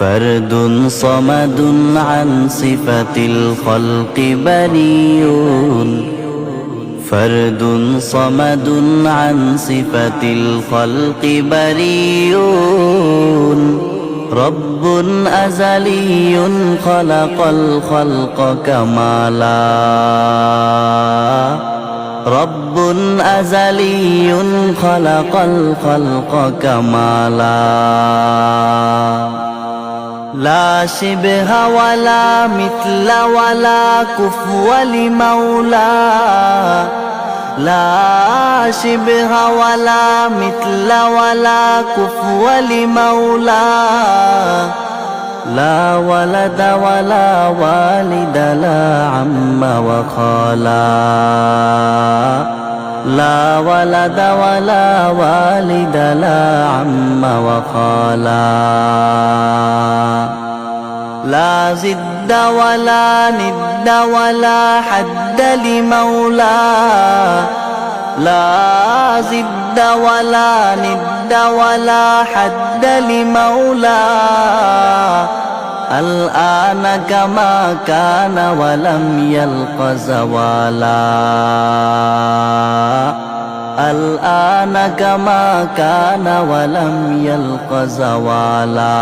فرد صمد عن صفة الخلق بريء فرد صمد عن صفة الخلق بريء رب أزلي خلق الخلق كمالا رب أزلي خلق الخلق كمالا لا شبه ولا مثل ولا كفو لمولى لا شبه ولا مثل ولا كفو لمولى لا ولد ولا والد لا عم وخالا لا ولد ولا والد لا عم وخالا. لا زد ولا ند ولا حد لمولى لا زد ولا ند ولا حد لمولى الآن كما كان ولم يلق زوالا. الآن كما كان ولم يلق زوالا.